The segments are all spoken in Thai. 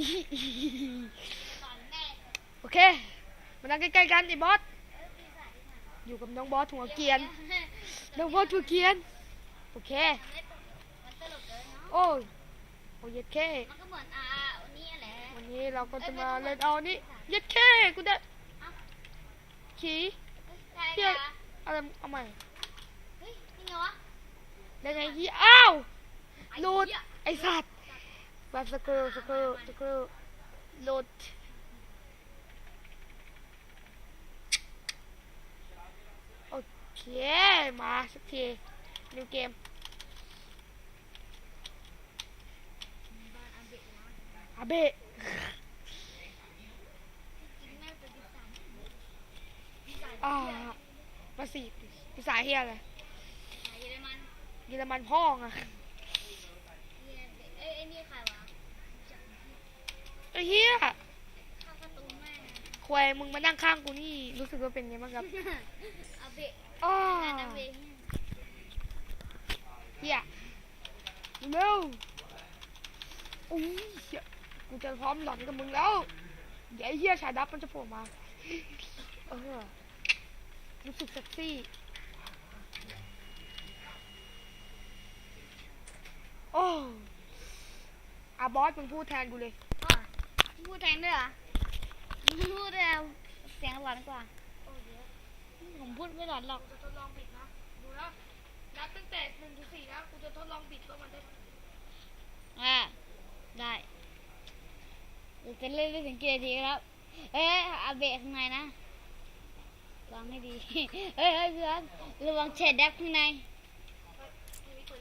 ดีโอเค มานั่งใกล้ๆกันไอ้บอส อยู่กับน้องบอสหัวเกรียน น้องบอสหัวเกรียน โอเคมันตลกเลยเนาะโอ้ยโอ้ยเย็ดแค่มันก็เหมือนอ่าวันนี้แหละวันนี้เราก็จะมาเล่นเอานี่เย็ดแค่กูได้ขี่ใช่เฮียค่ะอะไรเอาใหม่เฮ้ยนี่ไงวะได้ไงที่อ้าวไอ้หลุดเหี้ยไอสัตว์แบบสเกิลสเกิลสเกิลหลุดโอเค มาสักทีนิวเกมอาเบะนะอาเบะจริงๆแม่เป็นดิสันอ่ามาสี่ภาษาเฮียอะไรสายเยอรมันเยอรมันพ่องอะ เฮียเบะเอ้ยไอ้นี่ใครวะจาก ไอ้เฮียข้าวการ์ตูนแม่งควายมึงมานั่งข้างกูนี่รู้สึกว่าเป็นไงบ้างครับอาเบะอ้านั่นอาเบะเฮียเร็วอุ้ยเหี้ยกูจะพร้อมหลอนกับมึงแล้วเดี๋ยวไอ้เฮียชาดับมันจะโผล่มาเออรู้สึกเซ็กซี่โอ้อาบอสมึงพูดแทนกูเลยอะ พูดแทนด้วยเหรอพูดแล้วเสียงหลอนกว่าผมพูดไม่หลอนหรอก กูจะทดลองบิดนะ ดูนะนับตั้งแต่หนึ่งถึงสี่นะกูจะทดลองบิดว่ามันได้อ่า ได้เดี๋ยวจะเล่นได้ถึงกี่นาทีครับ เอ้ยอาเบะข้างในนะวางให้ดี เฮ้ยเฮ้ยเพื่อนระวังเฉดแดบข้างใน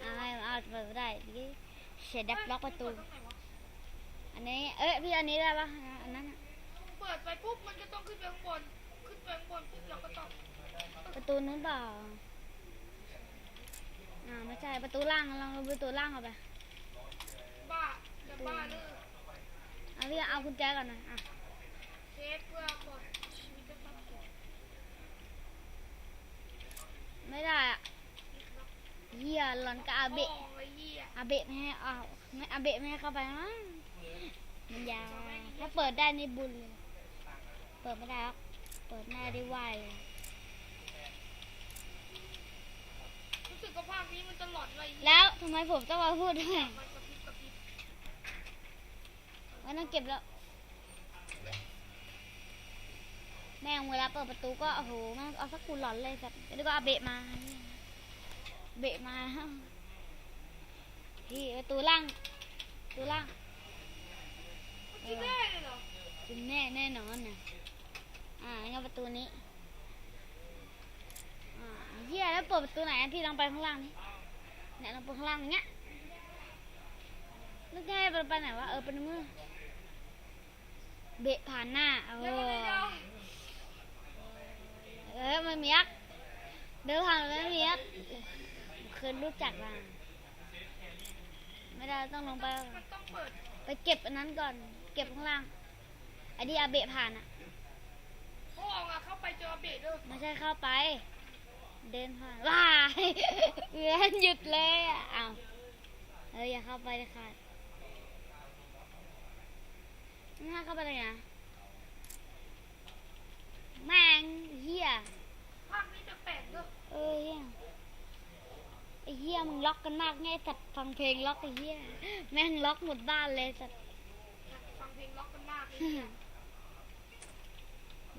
อ่าไม่เอาเปิดไม่ได้ดิเฉดแดบล็อกประตู อันนี้ เอ้ยพี่อันนี้ได้ปะอันนั้นน่ะเปิดไปปุ๊บมันจะต้องขึ้นไปข้างบน ขึ้นไปข้างบนปุ๊บเราก็ต้องประตูนู้นเปล่าอ่าไม่ใช่ประตูล่างลองดูประตูล่างเอาไปบ้าจะบ้าเลยเอาพี่เอากุญแจก่อนนะอะเซฟเพื่อกดชีวิตจะต้องกดไม่ได้อะเหี้ยหลอนกับอาเบะโอ้ยเหี้ยอาเบะไม่ให้เอาไม่อาเบะไม่ให้เข้าไปมั้งมันยาวถ้า เปิดได้นี่บุญเลยเปิดไม่ได้หรอกเปิดหน้าได้ไหวเลยรู้สึกว่าภาคนี้มันจะหลอนเลยแล้วทำไมผมต้องมาพูดด้วยมันกระพริบกระพริบว่าต้องเก็บแล้ว แม่งเวลาเปิดประตูก็โอ้โหแม่งเอาสักกูหลอนเลยสัตว์แล้วก็เอาเบะมา เบะมาพี่ประตูล่างประตูล่าง ที่แรกเลยเหรอกินแน่แน่นอนนะอ่างั้นประตูนี้ อ่าเฮียแล้วเปิดประตูไหนอะพี่ลองไปข้างล่างนี่เนี่ยลองไปข้างล่างอย่างเงี้ยนึกให้ไปไหนวะเออไปในมือเบะผ่านหน้าเอเดี๋ยวอเดี๋ยวเดี๋ยวเออมันมียักษ์เดินผ่านแล้วมียักษ์เคยรู้จักมาไม่ได้ต้องลงไปมันต้องเปิดไปเก็บอันนั้นก่อน เก็บข้างล่างไอ้ที่อาเบะผ่านอะพ่ออะเข้าไปเจอเบรดด้วยไม่ใช่เข้าไป เดินผ่านว้ายเอือนหยุดเลยอะอ้าวเอออย่าเข้าไปเลยค่ะไม่ให้เข้าไปเลยนะแม่งเฮียภาคนี้จะแปลกด้วยเออเฮียไอ้เฮียมึงล็อกกันมากไงสัตว์ฟังเพลงล็อกไอ้เฮียแม่งล็อกหมดบ้านเลยสัตว์ฟัง เพลงล็อกกันมากเลย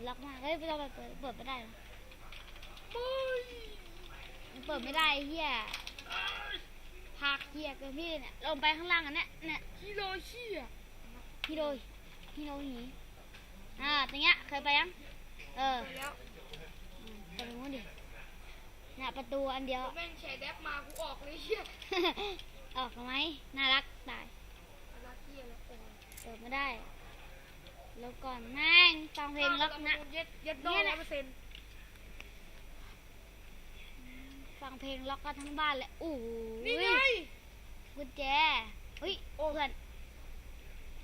ล็อกมากเฮ้ยไม่ต้องไปเปิดเปิดไม่ได้หรอเฮ้ยมันเปิดไม่ได้ไอ้เฮียพากเฮียเกินพี่เนี่ยลงไปข้างล่างอันเนี้ยเนี่ยฮิโรชิอะฮิโรยฮิโรหีอ่าตรงเนี้ยเคยไปยังเออไปแล้วอืมไปตรงนู้นดิเนี่ยประตูอันเดียวแม่งแชร์แดบมากูออกเลยเฮียออกไหมน่ารักตาย อะไรเฮียแล้วโอ้ ยเปิดไม่ได้แล้วก่อนแม่งฟังเพลงล็อกนะเย็ดเย็ดดอเนี่ยร้นะอยเปอร์เซ็นต์ฟังเพลงล็อกกันทั้งบ้านเลยโอ้โหนี่ไงกุญแจเฮ้ยเพื่อน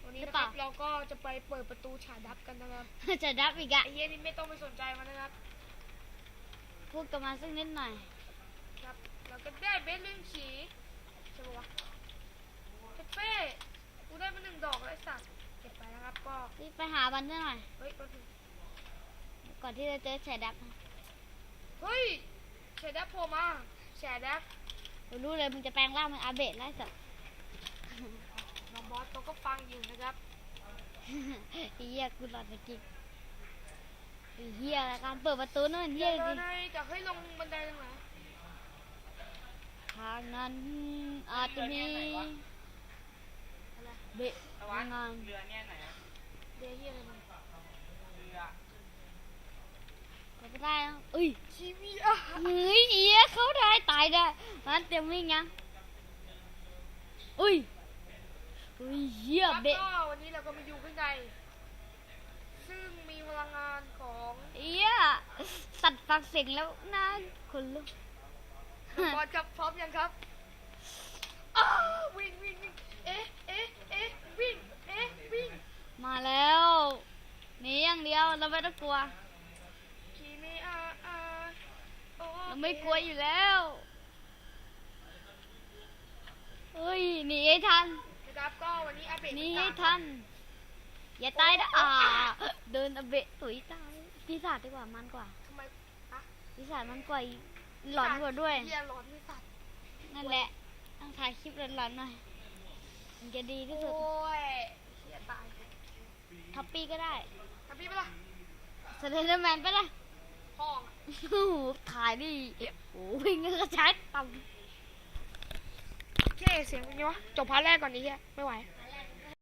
วันนี้นะเปครับเราก็จะไปเปิดประตูฉาดับกันนะครับจะดับอีกอะไอ้เฮียนี่ไม่ต้องไปสนใจมันนะครับพูดกันมาสักนิดหน่อย ครับ เราก็ได้เบสเรื่องฉีใช่ปะวะเทเป้ กูได้มาหนึ่งดอกแล้วไอ้สัตว์มันซะหน่อย เฮ้ยแป๊บนึงก่อนที่จะเจอแฉดับเฮ้ยแชร์แดกโผล่มาแชร์แดกเรารู้เลยมึงจะแปลงร่างเป็นอาเบะแล้วสัตว์น้องบอสเขาก็ฟังอยู่นะครับไอ้เหี้ยกูหลอนสกิกไอ้เหี้ยการเปิดประตูนั่นเหี้ยเดี๋ยวจริงนายจะให้ลงบันไดตรงไหน ทางนั้นอาจจะมีอะไร เบะงานเรือเนี่ยไหนอะเดี๋ยวเฮียอะไรมันเรือก็ไม่ได้แล้วเอ้ยทีวีอะเฮ้ยเหี้ยเขาได้ตายได้มันเต็มวิ่งยังอุ้ยอุ้ยเหี้ยเบะก็วันนี้เราก็มาอยู่ข้างในซึ่งมีพลังงานของเหี้ยสัตว์ฟังเสียงแล้วน่าขนลุกน้องบอสครับพร้อมยังครับอ้าววิ่งวิ่งวิ่ง เอ๊ะเอ๊ะเอ๊ะวิ่งเอ๊ะวิ่งมาแล้วหนีอย่างเดียวเราไม่ต้องกลัวคีเมอาอาโอเราไม่กลัวอยู่แล้วเฮ้ยหนีให้ทันนะครับก็วันนี้อาเบะหนีให้ทัน อย่าตายนะอ่าเดินอเบะตุ๋ยตายปีศาจดีกว่ามันกว่าทำไมฮะปีศาจมันกว่าอีกหลอนกว่าด้วยเฮียหลอนที่สัตว์นั่นแหละต้องถ่ายคลิปหลอนๆหน่อย มันจะดีที่สุดโอ้ยเฮียตายท็อปปี้ก็ได้ทำพี่ปะล่ะสเลนเดอร์แมนไปะละห้องโอ้โหถ่ายดิโอ้โหวิ่งกระชากต่โอเคเสียงเป็นไงวะ จบพาร์ทแรกก่อนนี้เฮียไม่ไหวำ